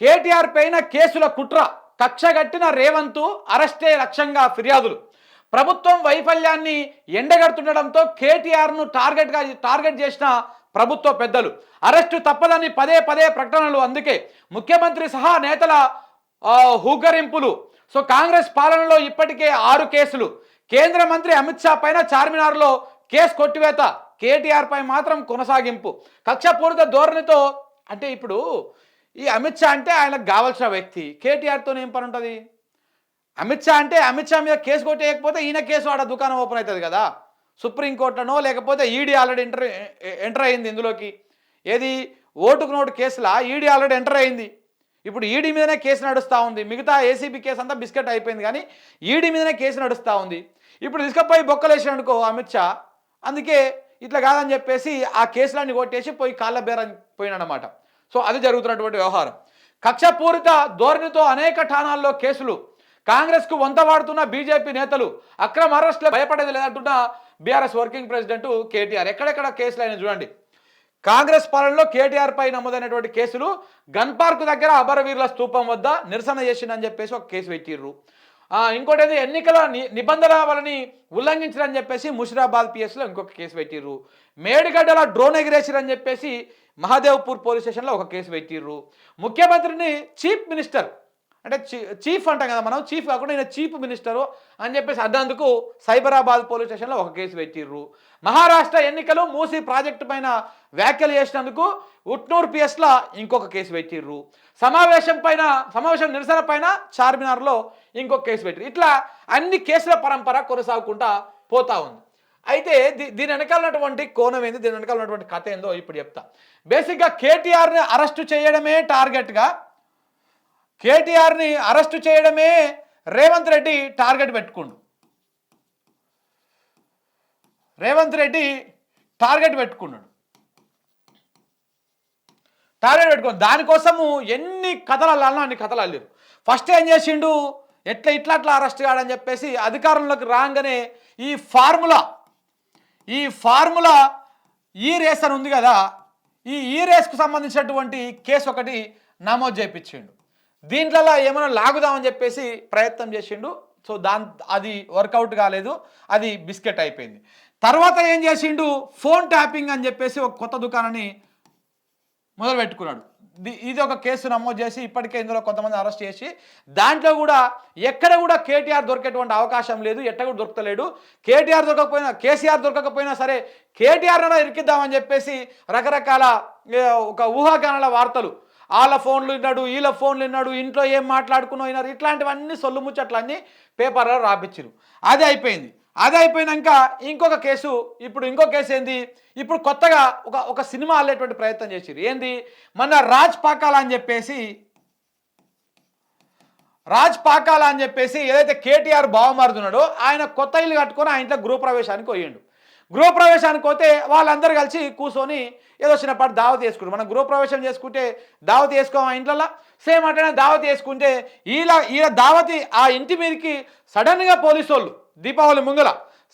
కేటీఆర్ పైన కేసుల కుట్ర. కక్షగట్టిన రేవంత్ అరెస్టే లక్ష్యంగా ఫిర్యాదులు. ప్రభుత్వం వైఫల్యాన్ని ఎండగడుతుండడంతో కేటీఆర్ను టార్గెట్గా టార్గెట్ చేసిన ప్రభుత్వ పెద్దలు. అరెస్టు తప్పదని పదే పదే ప్రకటనలు అందుకే ముఖ్యమంత్రి సహా నేతల ఆ, సో కాంగ్రెస్ పాలనలో ఇప్పటికే ఆరు కేసులు. కేంద్ర మంత్రి అమిత్ షా పైన చార్మినార్లో కేసు కొట్టివేత. కేటీఆర్ పై మాత్రం కొనసాగింపు. కక్షపూరిత ధోరణితో అంటే ఇప్పుడు ఈ అమిత్ షా అంటే ఆయనకు కావాల్సిన వ్యక్తి. కేటీఆర్తో ఏం పని ఉంటుంది? అమిత్ షా అంటే అమిత్ షా మీద కేసు కొట్టేయకపోతే ఈయన కేసు ఆడ దుకాణం ఓపెన్ అవుతుంది కదా. సుప్రీంకోర్టులోనో లేకపోతే ఈడీ ఆల్రెడీ ఎంటర్ ఎంటర్ అయింది ఇందులోకి. ఏది? ఓటుకు నోటు కేసులా? ఈడీ ఆల్రెడీ ఎంటర్ అయింది. ఇప్పుడు ఈడీ మీదనే కేసు నడుస్తూ ఉంది. మిగతా ఏసీబీ కేసు అంతా బిస్కెట్ అయిపోయింది కానీ ఈడీ మీదనే కేసు నడుస్తూ ఉంది. ఇప్పుడు తీసుకపోయి బొక్కలేసాడనుకో అమిత్ షా. అందుకే ఇట్లా కాదని చెప్పేసి ఆ కేసులన్నీ కొట్టేసి పోయి కాళ్ళ బేరం పోయినాడనమాట సో అది జరుగుతున్నటువంటి వ్యవహారం. కక్షపూరిత ధోరణితో అనేక ఠాణాల్లో కేసులు. కాంగ్రెస్కు వంత వాడుతున్న బీజేపీ నేతలు అక్రమ అరెస్టులు భయపడేది లేదంటున్న బీఆర్ఎస్ వర్కింగ్ ప్రెసిడెంట్ కేటీఆర్. ఎక్కడెక్కడ కేసులు అయినా చూడండి. కాంగ్రెస్ పాలనలో కేటీఆర్ పై నమోదైనటువంటి కేసులు గన్ పార్క్ దగ్గర అబరవీర్ల స్తూపం వద్ద నిరసన చేసిందని చెప్పేసి ఒక కేసు పెట్టిర్రు. ఆ, ఇంకోటి ఏదో? ఎన్నికల ని- నిబంధనలని ఉల్లంఘించారని చెప్పేసి ముషిరాబాద్ పిఎస్లో ఇంకొక కేసు పెట్టిర్రు. మేడిగడ్డల డ్రోన్ ఎగిరేసిరని చెప్పేసి మహాదేవ్పూర్ పోలీస్ స్టేషన్లో ఒక కేసు పెట్టిర్రు. ముఖ్యమంత్రిని చీఫ్ మినిస్టర్ అంటే చీ- చీఫ్ అంటాం కదా మనం చీఫ్ కాకుండా ఈయన చీఫ్ మినిస్టరు అని చెప్పేసి అన్నందుకు సైబరాబాద్ పోలీస్ స్టేషన్లో ఒక కేసు పెట్టిర్రు. మహారాష్ట్ర ఎన్నికలు మూసి ప్రాజెక్టు పైన వ్యాఖ్యలు చేసినందుకు ఉట్నూర్ పిఎస్లో ఇంకొక కేసు పెట్టిర్రు. సమావేశం పైన సమావేశం నిరసన పైన చార్మినార్లో ఇంకొక కేసు పెట్టిర్రు. ఇట్లా అన్ని కేసుల పరంపర కొనసాగుకుంటా పోతా ఉంది. అయితే దీ- దీని వెనకాల ఉన్నటువంటి కోణం ఏంది? దీని వెనకాల ఉన్నటువంటి కథ ఏందో ఇప్పుడు చెప్తా. బేసిక్గా కేటీఆర్ని అరెస్టు చేయడమే టార్గెట్గా కేటీఆర్ని అరెస్టు చేయడమే రేవంత్ రెడ్డి టార్గెట్ పెట్టుకుండు. రేవంత్ రెడ్డి టార్గెట్ పెట్టుకున్నాడు. టార్గెట్ పెట్టుకుని దానికోసము ఎన్ని కథలు అల్లాలో అన్ని కథలు అల్లారు. ఫస్ట్ ఏం చేసిండు? ఎట్లా ఇట్లా అట్లా అరెస్ట్ కాడని చెప్పేసి అధికారంలోకి రాగానే ఈ ఫార్ములా ఈ ఫార్ములా ఈ రేస్ అని ఉంది కదా ఈ ఈ రేస్కు సంబంధించినటువంటి కేసు ఒకటి నమోదు చేయించిండు. దీంట్లో ఏమైనా లాగుదామని చెప్పేసి ప్రయత్నం చేసిండు. సో దాని అది వర్కౌట్ కాలేదు అది బిస్కెట్ అయిపోయింది. తర్వాత ఏం చేసిండు? ఫోన్ ట్యాపింగ్ అని చెప్పేసి ఒక కొత్త దుకాణాన్ని మొదలు పెట్టుకున్నాడు ఇది ఒక కేసు నమోదు చేసి ఇప్పటికే ఇందులో కొంతమంది అరెస్ట్ చేసి దాంట్లో కూడా ఎక్కడ కూడా కేటీఆర్ దొరికేటువంటి అవకాశం లేదు ఎట్ట కూడా దొరకలేడు కేటీఆర్ దొరకకపోయినా కేసీఆర్ దొరకకపోయినా సరే కేటీఆర్ ఇరికిద్దామని చెప్పేసి రకరకాల ఒక ఊహాగానాల వార్తలు. వాళ్ళ ఫోన్లు విన్నాడు వీళ్ళ ఫోన్లు విన్నాడు ఇంట్లో ఏం మాట్లాడుకున్నా విన్నారు ఇట్లాంటివన్నీ సొల్లు ముచ్చట్లన్నీ పేపర్లో రాపించారు అదే అయిపోయింది. అది అయిపోయినాక ఇంకొక కేసు ఇప్పుడు ఇంకో కేసు ఏంది? ఇప్పుడు కొత్తగా ఒక ఒక సినిమా అల్లేటువంటి ప్రయత్నం చేసిరు ఏంది? మన రాజ్ పాకాల అని చెప్పేసి రాజ్ పాకాల అని చెప్పేసి ఏదైతే కేటీఆర్ బావమారుతున్నాడో ఆయన కొత్త ఇల్లు కట్టుకొని ఆ ఇంట్లో గృహప్రవేశానికి పోయిండు. గృహప్రవేశానికి పోతే వాళ్ళందరూ కలిసి కూర్చొని ఏదో చిన్నపాటి దావత్ చేసుకుంటారు. మనం గృహప్రవేశం చేసుకుంటే దావత్ చేసుకోం ఆ ఇంట్లో సేమ్ అంటే దావత్ చేసుకుంటే ఈలా ఈయన దావతి ఆ ఇంటి మీదకి సడన్గా పోలీసు వాళ్ళు దీపావళి ముంగల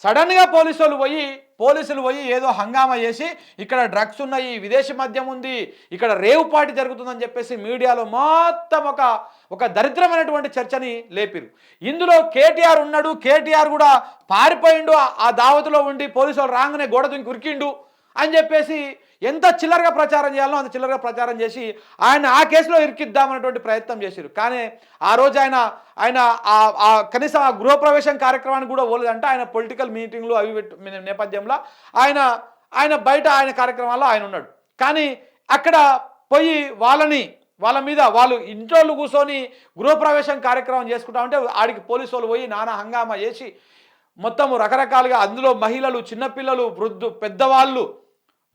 సడన్గా పోలీసు వాళ్ళు పోయి పోలీసులు పోయి ఏదో హంగామా చేసి ఇక్కడ డ్రగ్స్ ఉన్నాయి విదేశీ మద్యం ఉంది ఇక్కడ రేవు పార్టీ జరుగుతుందని చెప్పేసి మీడియాలో మొత్తం ఒక ఒక దరిద్రమైనటువంటి చర్చని లేపిరు. ఇందులో కేటీఆర్ ఉన్నాడు కేటీఆర్ కూడా పారిపోయిండు ఆ- దావతిలో ఉండి పోలీసులు రాగానే గోడ దుంకి ఉరికిండు అని చెప్పేసి ఎంత చిల్లరగా ప్రచారం చేయాలో అంత చిల్లరగా ప్రచారం చేసి ఆయన ఆ కేసులో ఇరికిద్దామనేటువంటి ప్రయత్నం చేశారు కానీ ఆ రోజు ఆయన ఆయన ఆ- ఆ కనీసం ఆ గృహప్రవేశం కార్యక్రమానికి కూడా పోలేదంటే. ఆయన పొలిటికల్ మీటింగ్లు అవి నేపథ్యంలో ఆయన ఆయన బయట ఆయన కార్యక్రమాల్లో ఆయన ఉన్నాడు. కానీ అక్కడ పోయి వాళ్ళని వాళ్ళ మీద వాళ్ళు ఇంట్లో కూర్చొని గృహప్రవేశం కార్యక్రమం చేసుకుంటా ఉంటే ఆడికి పోలీసు వాళ్ళు పోయి నానా హంగామా చేసి మొత్తము రకరకాలుగా అందులో మహిళలు చిన్నపిల్లలు వృద్ధు పెద్దవాళ్ళు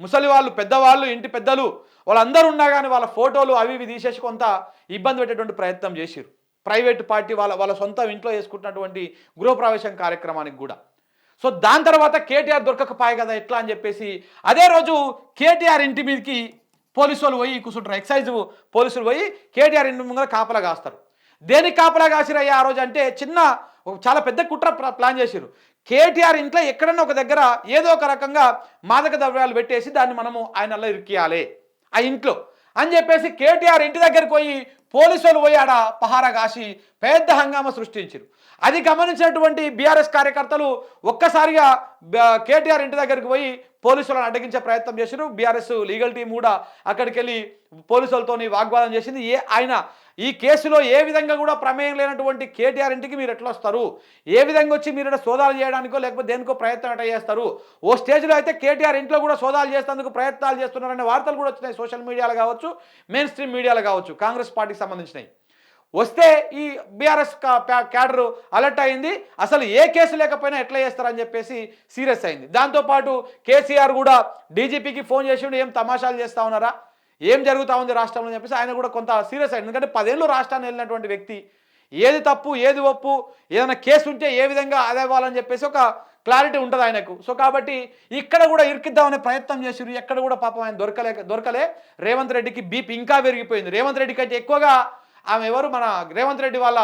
ముసలి వాళ్ళు పెద్దవాళ్ళు ఇంటి పెద్దలు వాళ్ళందరూ ఉన్నా కానీ వాళ్ళ ఫోటోలు అవి ఇవి తీసేసి కొంత ఇబ్బంది పెట్టేటువంటి ప్రయత్నం చేసిరు ప్రైవేట్ పార్టీ వాళ్ళ వాళ్ళ సొంత ఇంట్లో చేసుకుంటున్నటువంటి గృహప్రవేశం కార్యక్రమానికి కూడా. సో దాని తర్వాత కేటీఆర్ దొరకకపోయాయి కదా ఎట్లా అని చెప్పేసి అదే రోజు కేటీఆర్ ఇంటి మీదకి పోలీసు వాళ్ళు పోయి కూర్చుంటారు ఎక్సైజ్ పోలీసులు పోయి కేటీఆర్ ఇంటి ముందర కాపలా కాస్తారు. దేనికి కాపలా కాసిరయ్యా ఆ రోజు అంటే చిన్న చాలా పెద్ద కుట్ర ప్లాన్ చేశారు కేటీఆర్ ఇంట్లో ఎక్కడన్నా ఒక దగ్గర ఏదో ఒక రకంగా మాదక ద్రవ్యాలు పెట్టేసి దాన్ని మనము ఆయనలో ఇరికియాలి. ఆ ఇంట్లో. అని చెప్పేసి కేటీఆర్ ఇంటి దగ్గరికి పోయి పోలీసులు పోయాడ పహారా కాసి పెద్ద హంగామా సృష్టించారు. అది గమనించినటువంటి బీఆర్ఎస్ కార్యకర్తలు ఒక్కసారిగా కేటీఆర్ ఇంటి దగ్గరికి పోయి పోలీసులను అడ్డగించే ప్రయత్నం చేశారు బీఆర్ఎస్ లీగల్ టీం కూడా అక్కడికి వెళ్ళి పోలీసులతోని వాగ్వాదం చేసింది. ఏ ఆయన ఈ కేసులో ఏ విధంగా కూడా ప్రమేయం లేనటువంటి కేటీఆర్ ఇంటికి మీరు ఎట్లా వస్తారు ఏ విధంగా వచ్చి మీరు సోదాలు చేయడానికో లేకపోతే దేనికో ప్రయత్నం ఎట్లా చేస్తారు? ఓ స్టేజ్లో అయితే కేటీఆర్ ఇంట్లో కూడా సోదాలు చేసేందుకు ప్రయత్నాలు చేస్తున్నారనే వార్తలు కూడా వచ్చినాయి సోషల్ మీడియాలో కావచ్చు మెయిన్ స్ట్రీమ్ మీడియాలో కావచ్చు కాంగ్రెస్ పార్టీకి సంబంధించినవి. వస్తే ఈ బీఆర్ఎస్ క్యాడర్ అలర్ట్ అయింది అసలు ఏ కేసు లేకపోయినా ఎట్లా చేస్తారని చెప్పేసి సీరియస్ అయింది. దాంతోపాటు కేసీఆర్ కూడా డీజీపీకి ఫోన్ చేసి ఏం తమాషాలు చేస్తా ఉన్నారా? ఏం జరుగుతా ఉంది రాష్ట్రంలో అని చెప్పేసి ఆయన కూడా కొంత సీరియస్ అయింది ఎందుకంటే పదేళ్ళు రాష్ట్రాన్ని వెళ్ళినటువంటి వ్యక్తి ఏది తప్పు ఏది ఒప్పు ఏదైనా కేసు ఉంటే ఏ విధంగా అదేవ్వాలని చెప్పేసి ఒక క్లారిటీ ఉంటుంది ఆయనకు. సో కాబట్టి ఇక్కడ కూడా ఇరికిద్దామనే ప్రయత్నం చేసిరు ఎక్కడ కూడా పాపం ఆయన దొరకలే దొరకలే. రేవంత్ రెడ్డికి బీప్ ఇంకా పెరిగిపోయింది. రేవంత్ రెడ్డి కంటే ఎక్కువగా ఆమె ఎవరు? మన రేవంత్ రెడ్డి వాళ్ళ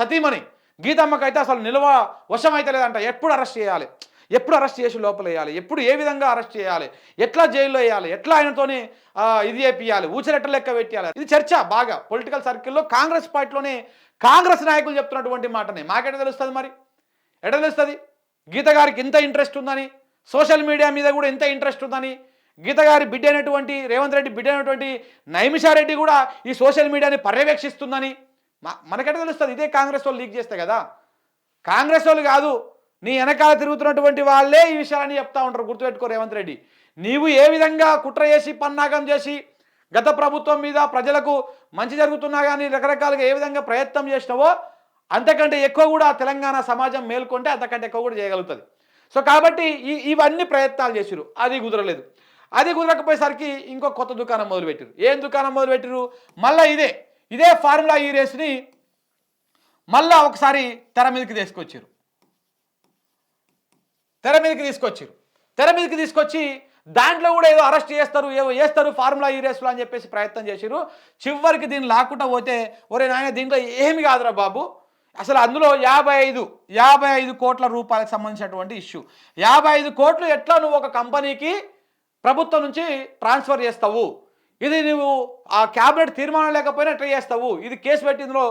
సతీమణి. గీతమ్మకైతే అసలు నిల్వ వశమైతే లేదంట ఎప్పుడు అరెస్ట్ చేయాలి? ఎప్పుడు అరెస్ట్ చేసి లోపల వేయాలి ఎప్పుడు ఏ విధంగా అరెస్ట్ చేయాలి? ఎట్లా జైల్లో వేయాలి? ఎట్లా ఆయనతోని ఇది చేపియాలి ఊచలెట్ట లెక్క పెట్టాలి ఇది చర్చ బాగా. పొలిటికల్ సర్కిల్లో కాంగ్రెస్ పార్టీలోనే కాంగ్రెస్ నాయకులు చెప్తున్నటువంటి మాటని మాకెట తెలుస్తుంది మరి? ఎట తెలుస్తుంది? గీత గారికి ఇంత ఇంట్రెస్ట్ ఉందని సోషల్ మీడియా మీద కూడా ఇంత ఇంట్రెస్ట్ ఉందని గీత గారి బిడ్డ అయినటువంటి రేవంత్ రెడ్డి బిడ్డ అయినటువంటి నైమిషారెడ్డి కూడా ఈ సోషల్ మీడియాని పర్యవేక్షిస్తుందని మా మనకెట తెలుస్తుంది? ఇదే కాంగ్రెస్ వాళ్ళు లీక్ చేస్తే కదా? కాంగ్రెస్ వాళ్ళు కాదు నీ వెనకాల తిరుగుతున్నటువంటి వాళ్ళే ఈ విషయాలని చెప్తా ఉంటారు. గుర్తుపెట్టుకో రేవంత్ రెడ్డి. నీవు ఏ విధంగా కుట్ర చేసి పన్నాగం చేసి గత ప్రభుత్వం మీద ప్రజలకు మంచి జరుగుతున్నా కానీ రకరకాలుగా ఏ విధంగా ప్రయత్నం చేసినావో అంతకంటే ఎక్కువ కూడా తెలంగాణ సమాజం మేల్కొంటే అంతకంటే ఎక్కువ కూడా చేయగలుగుతుంది. సో కాబట్టి ఈ ఇవన్నీ ప్రయత్నాలు చేసిరు అది కుదరలేదు. అది కుదరకపోయేసరికి ఇంకో కొత్త దుకాణం మొదలుపెట్టారు ఏం దుకాణం మొదలుపెట్టారు మళ్ళీ ఇదే ఇదే ఫార్ములా ఈ రేస్ని మళ్ళా ఒకసారి తెర మీదకి తీసుకొచ్చారు తెర మీదకి తీసుకొచ్చారు. తెర మీదకి తీసుకొచ్చి దాంట్లో కూడా ఏదో అరెస్ట్ చేస్తారు ఏవో చేస్తారు ఫార్ములా ఈ రేసులో అని చెప్పేసి ప్రయత్నం చేశారు చివరికి దీన్ని లాక్కుంటా పోతే ఒరే నాయన దీంట్లో ఏమి కాదురా బాబు? అసలు అందులో యాభై ఐదు యాభై ఐదు కోట్ల రూపాయలకు సంబంధించినటువంటి ఇష్యూ. యాభై ఐదు కోట్లు ఎట్లా నువ్వు ఒక కంపెనీకి ప్రభుత్వం నుంచి ట్రాన్స్ఫర్ చేస్తావు? ఇది నువ్వు ఆ క్యాబినెట్ తీర్మానం లేకపోయినా ట్రై చేస్తావు. ఇది కేసు పెట్టి ఇందులో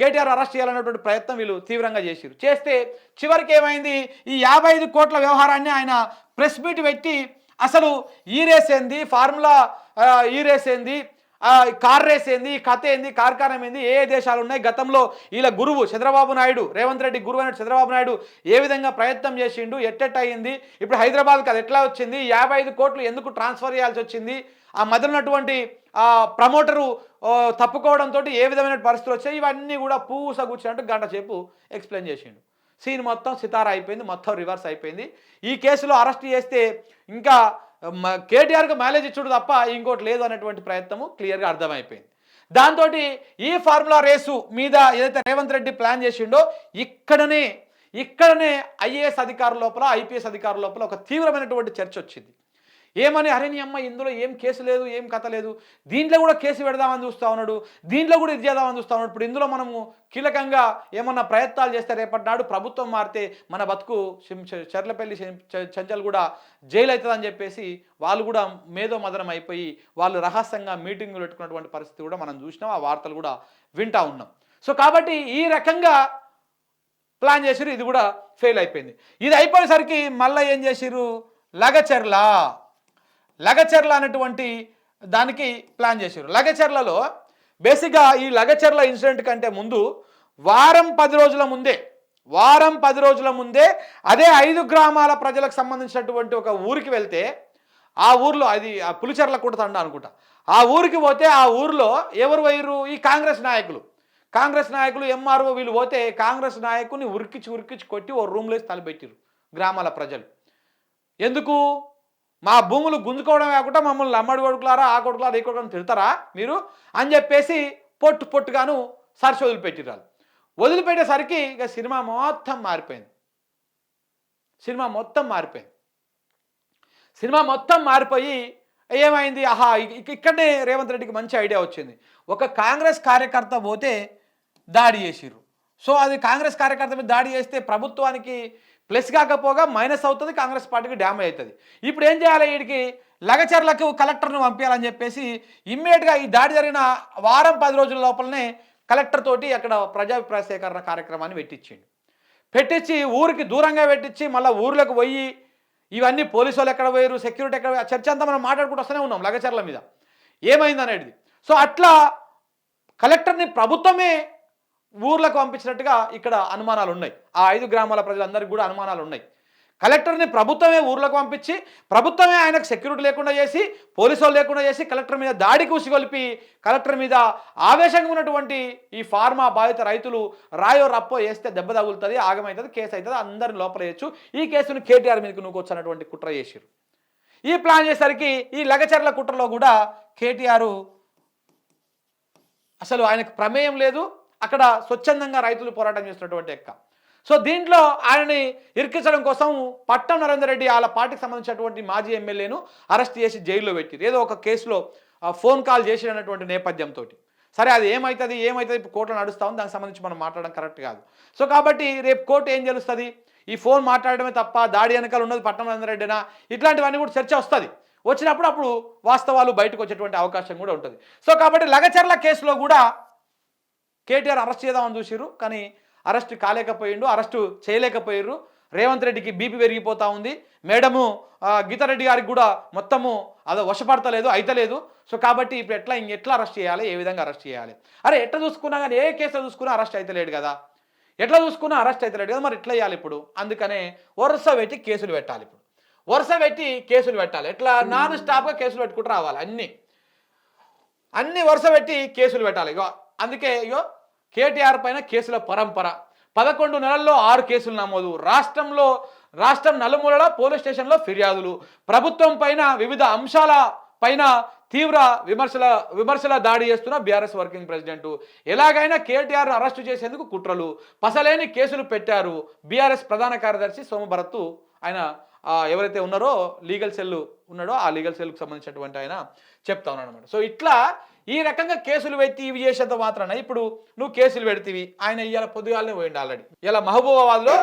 కేటీఆర్ అరెస్ట్ చేయాలనేటువంటి ప్రయత్నం వీళ్ళు తీవ్రంగా చేశారు చేస్తే చివరికి ఏమైంది? ఈ యాభై ఐదు కోట్ల వ్యవహారాన్ని ఆయన ప్రెస్ మీట్ పెట్టి అసలు ఈ రేస్ ఏంది? ఫార్ములా ఈ రేస్ ఏంది? కార్ రేస్ ఏంది కథ ఏంది కార్ఖానం ఏంది ఏ ఏ దేశాలు ఉన్నాయి? గతంలో వీళ్ళ గురువు చంద్రబాబు నాయుడు రేవంత్ రెడ్డి గురువు అయిన చంద్రబాబు నాయుడు ఏ విధంగా ప్రయత్నం చేసిండు ఎట్టెట్ అయ్యింది ఇప్పుడు హైదరాబాద్కి అది ఎట్లా వచ్చింది? యాభై ఐదు కోట్లు ఎందుకు ట్రాన్స్ఫర్ చేయాల్సి వచ్చింది? ఆ మధ్య ఉన్నటువంటి ఆ ప్రమోటరు తప్పుకోవడంతో ఏ విధమైన పరిస్థితులు వచ్చాయి? ఇవన్నీ కూడా పూస కూర్చున్నట్టు గంట సేపు ఎక్స్ప్లెయిన్ చేసిండు. సీన్ మొత్తం సితారా అయిపోయింది మొత్తం రివర్స్ అయిపోయింది. ఈ కేసులో అరెస్ట్ చేస్తే ఇంకా కేటీఆర్కి మైలేజ్ ఇచ్చుడు తప్ప ఇంకోటి లేదు అనేటువంటి ప్రయత్నము క్లియర్గా అర్థమైపోయింది. దాంతో ఈ ఫార్ములా రేసు మీద ఏదైతే రేవంత్ రెడ్డి ప్లాన్ చేసిండో ఇక్కడనే ఇక్కడనే ఐఏఎస్ అధికారుల లోపల ఐపీఎస్ అధికారుల లోపల ఒక తీవ్రమైనటువంటి చర్చ వచ్చింది. ఏమని అరే నీ అమ్మ ఇందులో ఏం కేసు లేదు ఏం కథ లేదు? దీంట్లో కూడా కేసు పెడదామని చూస్తా ఉన్నాడు. దీంట్లో కూడా ఇది చేద్దామని చూస్తా ఉన్నాడు. ఇప్పుడు ఇందులో మనము కీలకంగా ఏమన్నా ప్రయత్నాలు చేస్తే రేపటి నాడు ప్రభుత్వం మారితే మన బతుకు చెర్లపల్లి చంచల్ కూడా జైలు అవుతుందని చెప్పేసి వాళ్ళు కూడా మేధో మదనం అయిపోయి వాళ్ళు రహస్యంగా మీటింగులు పెట్టుకున్నటువంటి పరిస్థితి కూడా మనం చూసినాం. ఆ వార్తలు కూడా వింటా ఉన్నాం. సో కాబట్టి ఈ రకంగా ప్లాన్ చేసిరు ఇది కూడా ఫెయిల్ అయిపోయింది. ఇది అయిపోయేసరికి మళ్ళీ ఏం చేసిరు లగచర్ల. లగచర్ల అనేటువంటి దానికి ప్లాన్ చేశారు. లగచర్లలో బేసిక్గా ఈ లగచర్ల ఇన్సిడెంట్ కంటే ముందు వారం పది రోజుల ముందే వారం పది రోజుల ముందే అదే ఐదు గ్రామాల ప్రజలకు సంబంధించినటువంటి ఒక ఊరికి వెళ్తే ఆ ఊర్లో అది ఆ పులిచెర్ల తండ అనుకుంటా. ఆ ఊరికి పోతే ఆ ఊర్లో ఎవరు వైరు ఈ కాంగ్రెస్ నాయకులు. కాంగ్రెస్ నాయకులు ఎంఆర్ఓ వీళ్ళు పోతే కాంగ్రెస్ నాయకుని ఉరికిచ్చి ఉరికిచ్చి కొట్టి ఓ రూమ్లో వేసి తలపెట్టారు గ్రామాల ప్రజలు. ఎందుకు? మా భూములు గుంజుకోవడం కాకుండా మమ్మల్ని అమ్మడి కొడుకులారా ఆ కొడుకులారా ఈ కొడుకుని తిడతారా మీరు? అని చెప్పేసి పొట్టు పొట్టుగాను సరిసి వదిలిపెట్టిరాలు వదిలిపెట్టేసరికి ఇక సినిమా మొత్తం మారిపోయింది. సినిమా మొత్తం మారిపోయింది. సినిమా మొత్తం మారిపోయి ఏమైంది? ఆహా ఇక్కడనే రేవంత్ రెడ్డికి మంచి ఐడియా వచ్చింది. ఒక కాంగ్రెస్ కార్యకర్త పోతే దాడి చేసిర్రు. సో అది కాంగ్రెస్ కార్యకర్త మీద దాడి చేస్తే ప్రభుత్వానికి ప్లస్ కాకపోగా మైనస్ అవుతుంది కాంగ్రెస్ పార్టీకి డ్యామేజ్ అవుతుంది. ఇప్పుడు ఏం చేయాలి వీడికి? లగచర్లకు కలెక్టర్ను పంపించాలని చెప్పేసి ఇమ్మీడియట్గా ఈ దాడి జరిగిన వారం పది రోజుల లోపలనే కలెక్టర్ తోటి అక్కడ ప్రజాభిప్రాయ సేకరణ కార్యక్రమాన్ని పెట్టించిండు. పెట్టించి ఊరికి దూరంగా పెట్టించి మళ్ళీ ఊర్లకు పోయి ఇవన్నీ పోలీసు వాళ్ళు ఎక్కడ పోయారు సెక్యూరిటీ ఎక్కడ చర్చ అంతా మనం మాట్లాడుకుంటూ వస్తూనే ఉన్నాం లగచర్ల మీద. ఏమైంది అనేది సో అట్లా కలెక్టర్ని ప్రభుత్వమే ఊర్లకు పంపించినట్టుగా ఇక్కడ అనుమానాలు ఉన్నాయి ఆ ఐదు గ్రామాల ప్రజలందరికీ కూడా అనుమానాలు ఉన్నాయి కలెక్టర్ని ప్రభుత్వమే ఊర్లకు పంపించి ప్రభుత్వమే ఆయనకు సెక్యూరిటీ లేకుండా చేసి పోలీసు లేకుండా చేసి కలెక్టర్ మీద దాడి ఉసిగొల్పి కలెక్టర్ మీద ఆవేశంగా ఉన్నటువంటి ఈ ఫార్మా బాధిత రైతులు రాయో రప్పో వేస్తే దెబ్బ తగులుతుంది ఆగమవుతుంది కేసు అవుతుంది అందరిని లోపల వేయచ్చు. ఈ కేసును కేటీఆర్ మీదకి నువ్వు వచ్చినటువంటి కుట్ర చేసిరు ఈ ప్లాన్ చేసరికి ఈ లగచర్ల కుట్రలో కూడా కేటీఆర్ అసలు ఆయనకు ప్రమేయం లేదు అక్కడ స్వచ్ఛందంగా రైతులు పోరాటం చేస్తున్నటువంటి ఎక్క సో దీంట్లో ఆయనని ఇరికించడం కోసం పట్టం నరేందర్ రెడ్డి వాళ్ళ పార్టీకి సంబంధించినటువంటి మాజీ ఎమ్మెల్యేను అరెస్ట్ చేసి జైల్లో పెట్టిరు. ఏదో ఒక కేసులో ఫోన్ కాల్ చేసినటువంటి నేపథ్యంతో. సరే అది ఏమవుతుంది ఏమవుతుంది ఇప్పుడు కోర్టులో నడుస్తా ఉంది. దానికి సంబంధించి మనం మాట్లాడడం కరెక్ట్ కాదు. సో కాబట్టి రేపు కోర్టు ఏం తెలుస్తుంది ఈ ఫోన్ మాట్లాడడమే తప్ప దాడి వెనకాల ఉన్నది పట్టం నరేందర్ రెడ్డినా? ఇట్లాంటివన్నీ కూడా చర్చ వస్తుంది. వచ్చినప్పుడు అప్పుడు వాస్తవాలు బయటకు వచ్చేటువంటి అవకాశం కూడా ఉంటుంది. సో కాబట్టి లగచర్ల కేసులో కూడా కేటీఆర్ అరెస్ట్ చేద్దామని చూసిర్రు కానీ అరెస్ట్ కాలేకపోయిండు అరెస్టు చేయలేకపోయారు రేవంత్ రెడ్డికి బీపీ పెరిగిపోతా ఉంది. మేడము గీతారెడ్డి గారికి కూడా మొత్తము అదో వశపడతలేదు అయితలేదు. సో కాబట్టి ఇప్పుడు ఎట్లా ఇంకెట్లా అరెస్ట్ చేయాలి ఏ విధంగా అరెస్ట్ చేయాలి? అరే ఎట్లా చూసుకున్నా కానీ ఏ కేసులో చూసుకున్నా అరెస్ట్ అయితలేడు కదా. ఎట్లా చూసుకున్నా అరెస్ట్ అవుతలేడు కదా మరి ఎట్లా చేయాలి ఇప్పుడు? అందుకనే వరుస పెట్టి కేసులు పెట్టాలి ఇప్పుడు. వరుస పెట్టి కేసులు పెట్టాలి. ఎట్లా? నాన్ స్టాప్గా కేసులు పెట్టుకుంటూ రావాలి అన్నీ. అన్ని వరుస పెట్టి కేసులు పెట్టాలి. ఇగో అందుకే ఇగో కేటీఆర్ పైన కేసుల పరంపర. పదకొండు నెలల్లో ఆరు కేసులు నమోదు. రాష్ట్రంలో రాష్ట్రం నలుమూలల పోలీస్ స్టేషన్లో ఫిర్యాదులు. ప్రభుత్వం పైన వివిధ అంశాల పైన తీవ్ర విమర్శల విమర్శల దాడి చేస్తున్న బీఆర్ఎస్ వర్కింగ్ ప్రెసిడెంట్. ఎలాగైనా కేటీఆర్ అరెస్టు చేసేందుకు కుట్రలు. పసలేని కేసులు పెట్టారు బీఆర్ఎస్ ప్రధాన కార్యదర్శి సోమభరత్ ఆయన ఎవరైతే ఉన్నారో లీగల్ సెల్ ఉన్నాడో ఆ లీగల్ సెల్కి సంబంధించినటువంటి ఆయన చెప్తా ఉన్నాడు అనమాట సో ఇట్లా ఈ రకంగా కేసులు పెట్టి ఇవి చేసేంత మాత్రాన ఇప్పుడు నువ్వు కేసులు పెడితివి. ఆయన ఇవాళ పొద్దుగాలనే పోయిండు ఆల్రెడీ. ఇలా మహబూబాబాద్లో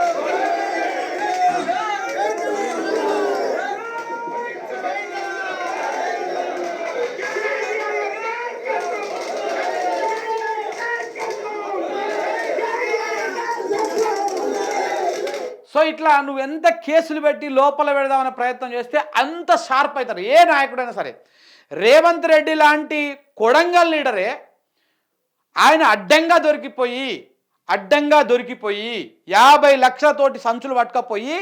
సో ఇట్లా నువ్వు ఎంత కేసులు పెట్టి లోపల పెడదామనే ప్రయత్నం చేస్తే అంత షార్ప్ అవుతారు. ఏ నాయకుడైనా సరే. రేవంత్ రెడ్డి లాంటి కొడంగల్ లీడరే ఆయన అడ్డంగా దొరికిపోయి అడ్డంగా దొరికిపోయి యాభై లక్షలతోటి సంచులు పట్టుకపోయి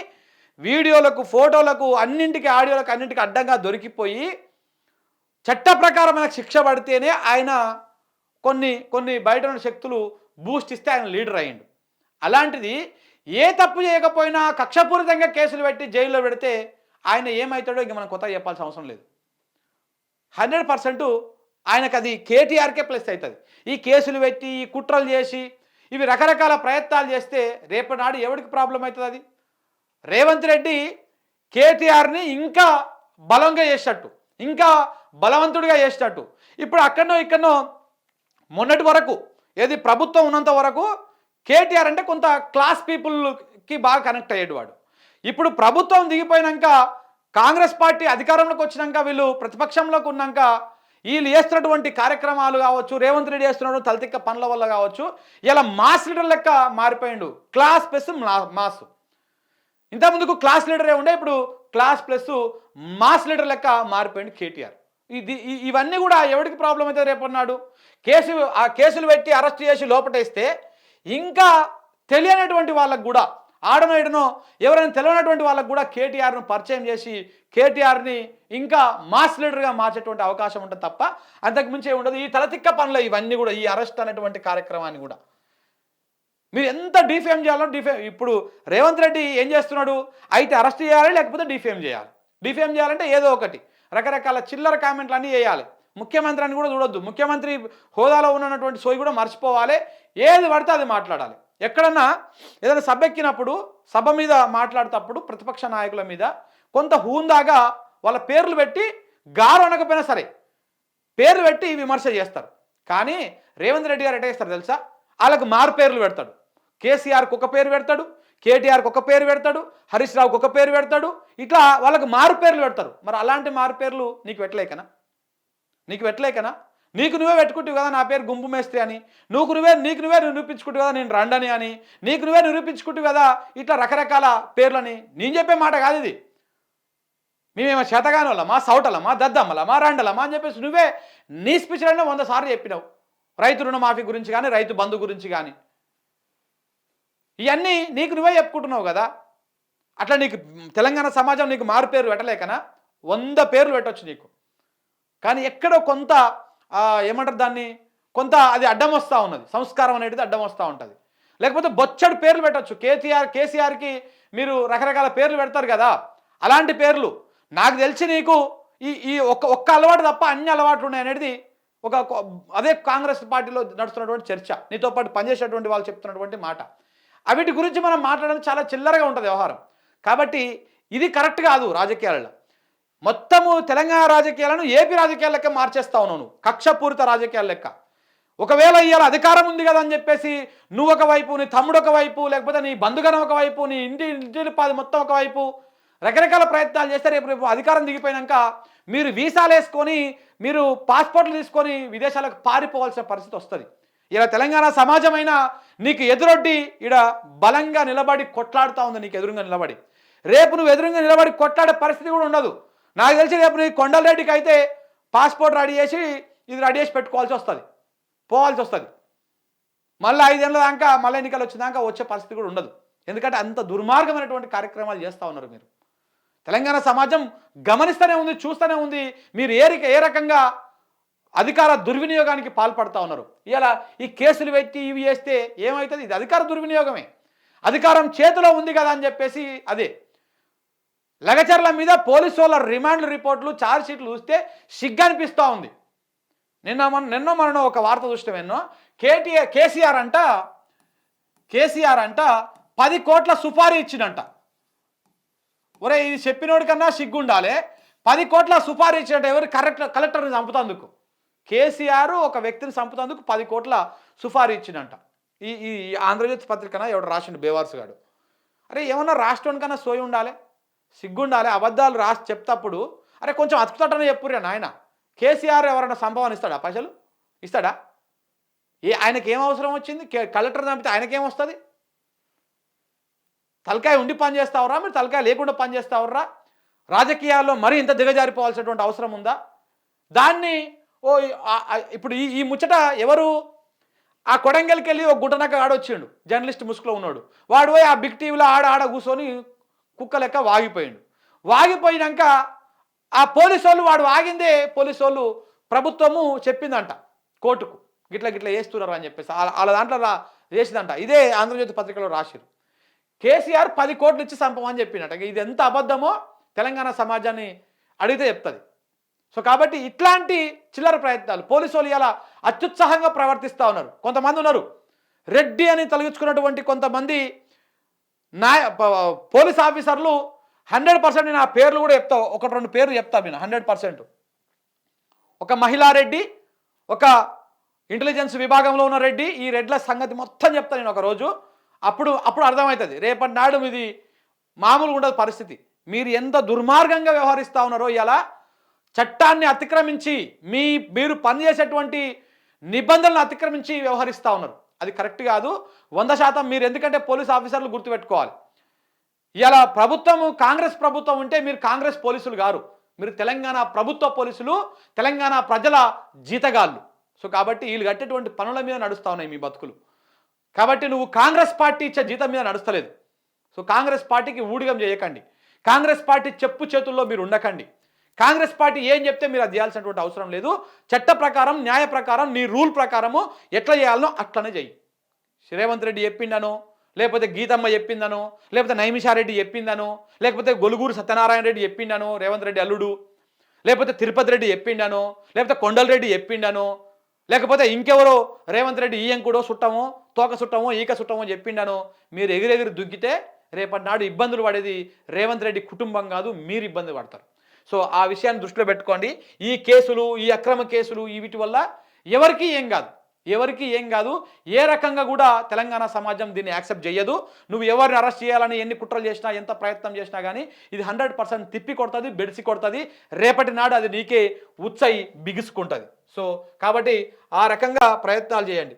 వీడియోలకు ఫోటోలకు అన్నింటికి ఆడియోలకు అన్నింటికి అడ్డంగా దొరికిపోయి చట్ట ప్రకారమైన శిక్ష పడితేనే ఆయన కొన్ని కొన్ని బయట ఉన్న శక్తులు బూస్ట్ ఇస్తే ఆయన లీడర్ అయ్యిండు. అలాంటిది ఏ తప్పు చేయకపోయినా కక్షపూరితంగా కేసులు పెట్టి జైల్లో పెడితే ఆయన ఏమవుతాడో ఇంక మనం కొత్తగా చెప్పాల్సిన అవసరం లేదు. హండ్రెడ్ పర్సెంట్ ఆయనకు అది కేటీఆర్కే ప్లస్ అవుతుంది. ఈ కేసులు పెట్టి ఈ కుట్రలు చేసి ఇవి రకరకాల ప్రయత్నాలు చేస్తే రేపటి నాడు ఎవరికి ప్రాబ్లం అవుతుంది అది? రేవంత్ రెడ్డి కేటీఆర్ని ఇంకా బలంగా చేసినట్టు ఇంకా బలవంతుడిగా చేసినట్టు. ఇప్పుడు అక్కడనో ఇక్కడనో మొన్నటి వరకు ఏది ప్రభుత్వం ఉన్నంత వరకు కేటీఆర్ అంటే కొంత క్లాస్ పీపుల్కి బాగా కనెక్ట్ అయ్యేవాడు ఇప్పుడు ప్రభుత్వం దిగిపోయినాక కాంగ్రెస్ పార్టీ అధికారంలోకి వచ్చినాక వీళ్ళు ప్రతిపక్షంలోకి ఉన్నాక వీళ్ళు చేస్తున్నటువంటి కార్యక్రమాలు కావచ్చు రేవంత్ రెడ్డి చేస్తున్న తలతిక్క పనుల వల్ల కావచ్చు ఇలా మాస్ లీడర్ లెక్క మారిపోయిండు. Class plus mass. ఇంతకుముందుకు క్లాస్ లీడరే ఉండే ఇప్పుడు క్లాస్ ప్లస్ మాస్ లీడర్ లెక్క మారిపోయిండు కేటీఆర్. ఇది ఇవన్నీ కూడా ఎవరికి ప్రాబ్లం అయితే రేపన్నాడు కేసు ఆ కేసులు పెట్టి అరెస్ట్ చేసి లోపటేస్తే ఇంకా తెలియనటువంటి వాళ్ళకు కూడా ఆడనో ఈడనో ఎవరైనా తెలియనటువంటి వాళ్ళకు కూడా కేటీఆర్ను పరిచయం చేసి కేటీఆర్ని ఇంకా మాస్ లీడర్గా మార్చేటువంటి అవకాశం ఉంటుంది తప్ప అంతకుమించి ఉండదు. ఈ తలతిక్క పనులు ఇవన్నీ కూడా ఈ అరెస్ట్ అనేటువంటి కార్యక్రమాన్ని కూడా. మీరు ఎంత డిఫేమ్ చేయాలో డిఫేమ్ ఇప్పుడు రేవంత్ రెడ్డి ఏం చేస్తున్నాడు? అయితే అరెస్ట్ చేయాలి లేకపోతే డిఫేమ్ చేయాలి. డిఫేమ్ చేయాలంటే ఏదో ఒకటి. రకరకాల చిల్లర కామెంట్లు అన్నీ చేయాలి. ముఖ్యమంత్రి అని కూడా చూడొద్దు. ముఖ్యమంత్రి హోదాలో ఉన్నటువంటి సోయి కూడా మర్చిపోవాలి. ఏది పడితే అది మాట్లాడాలి. ఎక్కడన్నా ఏదైనా సభ ఎక్కినప్పుడు సభ మీద మాట్లాడేటప్పుడు ప్రతిపక్ష నాయకుల మీద కొంత హూందాగా వాళ్ళ పేర్లు పెట్టి గారు అనకపోయినా సరే పేర్లు పెట్టి విమర్శ చేస్తారు. కానీ రేవంత్ రెడ్డి గారు ఎట్లా చేస్తారు తెలుసా? వాళ్ళకు మారు పేర్లు పెడతాడు. కేసీఆర్కి ఒక పేరు పెడతాడు కేటీఆర్కి ఒక పేరు పెడతాడు హరీష్ రావుకి ఒక పేరు పెడతాడు ఇట్లా వాళ్ళకి మారు పేర్లు పెడతారు. మరి అలాంటి మారు పేర్లు నీకు పెట్టలేకనా? నీకు పెట్టలేకనా? నీకు నువ్వే పెట్టుకుంటావు కదా నా పేరు గుంపు మేస్త్రి అని. నువ్వు నువ్వే నీకు నువ్వే నిరూపించుకుంటావు కదా నేను రండని అని. నీకు నువ్వే నిరూపించుకుంటావు కదా ఇట్లా రకరకాల పేర్లని. నేను చెప్పే మాట కాదు ఇది. మేమేమో చేతగానోళ్ళమా సౌటలమా దద్దమ్మలమా రండలమా అని చెప్పేసి నువ్వే నీ స్పీచ్లనే వంద సార్లు చెప్పినావు. రైతు రుణమాఫీ గురించి కానీ రైతు బంధు గురించి కానీ ఇవన్నీ నీకు నువ్వే చెప్పుకుంటున్నావు కదా. అట్లా నీకు తెలంగాణ సమాజం నీకు మారు పేరు పెట్టలేకనా? వంద పేర్లు పెట్టవచ్చు నీకు. కానీ ఎక్కడో కొంత ఏమంటారు దాన్ని? కొంత అది అడ్డం వస్తూ ఉన్నది. సంస్కారం అనేది అడ్డం వస్తూ ఉంటుంది. లేకపోతే బొచ్చడు పేర్లు పెట్టొచ్చు. కేసీఆర్ కేసీఆర్కి మీరు రకరకాల పేర్లు పెడతారు కదా? అలాంటి పేర్లు. నాకు తెలిసి నీకు ఈ ఈ ఒక్క ఒక్క అలవాటు తప్ప అన్ని అలవాట్లు ఉన్నాయి అనేది ఒక ఒక- అదే కాంగ్రెస్ పార్టీలో నడుస్తున్నటువంటి చర్చ. నీతో పాటు పనిచేసేటువంటి వాళ్ళు చెప్తున్నటువంటి మాట. అవిటి గురించి మనం మాట్లాడడం చాలా చిల్లరగా ఉంటుంది వ్యవహారం. కాబట్టి ఇది కరెక్ట్ కాదు రాజకీయాలలో. మొత్తము తెలంగాణ రాజకీయాలను ఏపీ రాజకీయాల లెక్క మార్చేస్తా ఉన్నావు నువ్వు. కక్షపూరిత రాజకీయాల లెక్క. ఒకవేళ ఇవాళ అధికారం ఉంది కదా అని చెప్పేసి నువ్వు ఒకవైపు నీ తమ్ముడు ఒకవైపు లేకపోతే నీ బంధుగణం ఒకవైపు నీ ఇంటి ఇంటి పాది మొత్తం ఒకవైపు రకరకాల ప్రయత్నాలు చేస్తే రేపు రేపు అధికారం దిగిపోయినాక మీరు వీసాలు వేసుకొని మీరు పాస్పోర్ట్లు తీసుకొని విదేశాలకు పారిపోవాల్సిన పరిస్థితి వస్తుంది. ఇలా తెలంగాణ సమాజమైన నీకు ఎదురొడ్డి ఇడ బలంగా నిలబడి కొట్లాడుతూ ఉంది నీకు ఎదురుగా నిలబడి. రేపు నువ్వు ఎదురుగా నిలబడి కొట్లాడే పరిస్థితి కూడా ఉండదు. నాకు తెలిసి రేపు నీ కొండలరెడ్డికి అయితే పాస్పోర్ట్ రెడీ చేసి ఇది రెడీ చేసి పెట్టుకోవాల్సి వస్తుంది. పోవాల్సి వస్తుంది. మళ్ళీ ఐదేళ్ళ దాకా మళ్ళీ ఎన్నికలు వచ్చినాక వచ్చే పరిస్థితి కూడా ఉండదు. ఎందుకంటే అంత దుర్మార్గమైనటువంటి కార్యక్రమాలు చేస్తూ ఉన్నారు మీరు. తెలంగాణ సమాజం గమనిస్తూనే ఉంది చూస్తూనే ఉంది. మీరు ఏ ఏ రకంగా అధికార దుర్వినియోగానికి పాల్పడతా ఉన్నారు? ఇలా ఈ కేసులు పెట్టి ఇవి చేస్తే ఏమవుతుంది ఇది అధికార దుర్వినియోగమే. అధికారం చేతిలో ఉంది కదా అని చెప్పేసి అదే. లగచర్ల మీద పోలీసు వాళ్ళ రిమాండ్ రిపోర్ట్లు ఛార్జ్ షీట్లు చూస్తే సిగ్గు అనిపిస్తూ ఉంది. నిన్న మన నిన్న మనం ఒక వార్త చూస్తాం ఎన్నో? కేటీఆర్ కేసీఆర్ అంట కేసీఆర్ అంట పది కోట్ల సుపారీ ఇచ్చిందంట ఒరే ఇది చెప్పినోడి కన్నా సిగ్గుండాలి. పది కోట్ల సుపారీ ఇచ్చినట్టు ఎవరు కరెక్ట్ కలెక్టర్ని చంపుతందుకు? కేసీఆర్ ఒక వ్యక్తిని చంపుతందుకు పది కోట్ల సుపారీ ఇచ్చిందంట ఈ ఈ ఆంధ్రజ్యోతి పత్రికన ఎవడు రాసిండు బేవార్స్ గాడు. అరే ఏమన్నా రాష్ట్రానికన్నా సోయి ఉండాలి. సిగ్గుండాలి అబద్ధాలు రాసి చెప్తప్పుడు అరే కొంచెం అతుకుతాడని చెప్పురే నాయన. కేసీఆర్ ఎవరైనా సంభవాన్ని ఇస్తాడా పైసలు? ఇస్తాడా? ఏ ఆయనకి ఏం అవసరం వచ్చింది? కలెక్టర్ చంపితే ఆయనకేం వస్తుంది? తలకాయ ఉండి పని చేస్తావురా మీరు తలకాయ లేకుండా పని చేస్తావురా రాజకీయాల్లో మరీ ఇంత దిగజారిపోవాల్సినటువంటి అవసరం ఉందా? దాన్ని ఓ ఇప్పుడు ఈ ఈ ముచ్చట ఎవరు? ఆ కొడంగల్కి వెళ్ళి ఒక గుట్టనక్క ఆడొచ్చిండు జర్నలిస్ట్ ముసుగులో ఉన్నాడు. వాడు పోయి ఆ బిగ్ టీవీలో ఆడ ఆడ కూర్చొని కుక్క లెక్క వాగిపోయిండు. వాగిపోయినాక ఆ పోలీసు వాళ్ళు వాడు వాగిందే పోలీసు వాళ్ళు ప్రభుత్వము చెప్పిందంట కోర్టుకు. గిట్ల గిట్ల వేస్తున్నారు అని చెప్పేసి వాళ్ళ దాంట్లో రా చేసిందంట. ఇదే ఆంధ్రజ్యోతి పత్రికలో రాసిరు కేసీఆర్ పది కోట్లు ఇచ్చి సంపమని చెప్పినట్ట. ఇది ఎంత అబద్ధమో తెలంగాణ సమాజాన్ని అడిగితే చెప్తుంది. సో కాబట్టి ఇట్లాంటి చిల్లర ప్రయత్నాలు పోలీసు వాళ్ళు ఇలా అత్యుత్సాహంగా ప్రవర్తిస్తూ ఉన్నారు. కొంతమంది ఉన్నారు. రెడ్డి అని తొలగించుకున్నటువంటి కొంతమంది నా పోలీస్ ఆఫీసర్లు హండ్రెడ్ పర్సెంట్ నేను ఆ పేర్లు కూడా చెప్తా ఒకటి రెండు పేర్లు చెప్తా నేను హండ్రెడ్ పర్సెంట్. ఒక మహిళా రెడ్డి ఒక ఇంటెలిజెన్స్ విభాగంలో ఉన్న రెడ్డి ఈ రెడ్ల సంగతి మొత్తం చెప్తాను నేను ఒక రోజు అప్పుడు అప్పుడు అర్థమవుతుంది. రేపటి నాడు ఇది మామూలుగా ఉండదు పరిస్థితి. మీరు ఎంత దుర్మార్గంగా వ్యవహరిస్తూ ఉన్నారో ఇలా చట్టాన్ని అతిక్రమించి మీ మీరు పనిచేసేటువంటి నిబంధనలను అతిక్రమించి వ్యవహరిస్తూ ఉన్నారు. అది కరెక్ట్ కాదు. వంద శాతం మీరు ఎందుకంటే పోలీస్ ఆఫీసర్లు గుర్తుపెట్టుకోవాలి. ఇలా ప్రభుత్వము కాంగ్రెస్ ప్రభుత్వం ఉంటే మీరు కాంగ్రెస్ పోలీసులు గారు మీరు తెలంగాణ ప్రభుత్వ పోలీసులు తెలంగాణ ప్రజల జీతగాళ్ళు. సో కాబట్టి వీళ్ళు కట్టేటువంటి పనుల మీద నడుస్తూ ఉన్నాయి మీ బతుకులు. కాబట్టి నువ్వు కాంగ్రెస్ పార్టీ ఇచ్చే జీతం మీద నడుస్తలేదు. సో కాంగ్రెస్ పార్టీకి ఊడిగం చేయకండి. కాంగ్రెస్ పార్టీ చెప్పు చేతుల్లో మీరు ఉండకండి. కాంగ్రెస్ పార్టీ ఏం చెప్తే మీరు అది చేయాల్సినటువంటి అవసరం లేదు. చట్ట ప్రకారం న్యాయ ప్రకారం నీ రూల్ ప్రకారము ఎట్లా చేయాలనో అట్లనే చెయ్యి. రేవంత్ రెడ్డి చెప్పిండను లేకపోతే గీతమ్మ చెప్పిందను లేకపోతే నైమిషారెడ్డి చెప్పిందను లేకపోతే గొలుగూరు సత్యనారాయణ రెడ్డి చెప్పిండను రేవంత్ రెడ్డి అల్లుడు లేకపోతే తిరుపతి రెడ్డి చెప్పిండను లేకపోతే కొండలరెడ్డి చెప్పిండను లేకపోతే ఇంకెవరో రేవంత్ రెడ్డి ఈయంకుడో సుట్టమో తోక సుట్టమో ఈక సుట్టమో చెప్పిండను మీరు ఎగిరెగిరి దుగ్గితే రేపటి నాడు ఇబ్బందులు పడేది రేవంత్ రెడ్డి కుటుంబం కాదు మీరు ఇబ్బంది పడతారు. సో ఆ విషయాన్ని దృష్టిలో పెట్టుకోండి. ఈ కేసులు ఈ అక్రమ కేసులు ఈ వీటి వల్ల ఎవరికీ ఏం కాదు. ఎవరికి ఏం కాదు. ఏ రకంగా కూడా తెలంగాణ సమాజం దీన్ని యాక్సెప్ట్ చేయదు. నువ్వు ఎవరిని అరెస్ట్ చేయాలని ఎన్ని కుట్రలు చేసినా ఎంత ప్రయత్నం చేసినా కానీ ఇది హండ్రెడ్ పర్సెంట్ తిప్పి కొడుతుంది బెడిసి కొడుతుంది. రేపటి నాడు అది నీకే ఉచ్చయి బిగుసుకుంటుంది. సో కాబట్టి ఆ రకంగా ప్రయత్నాలు చేయండి.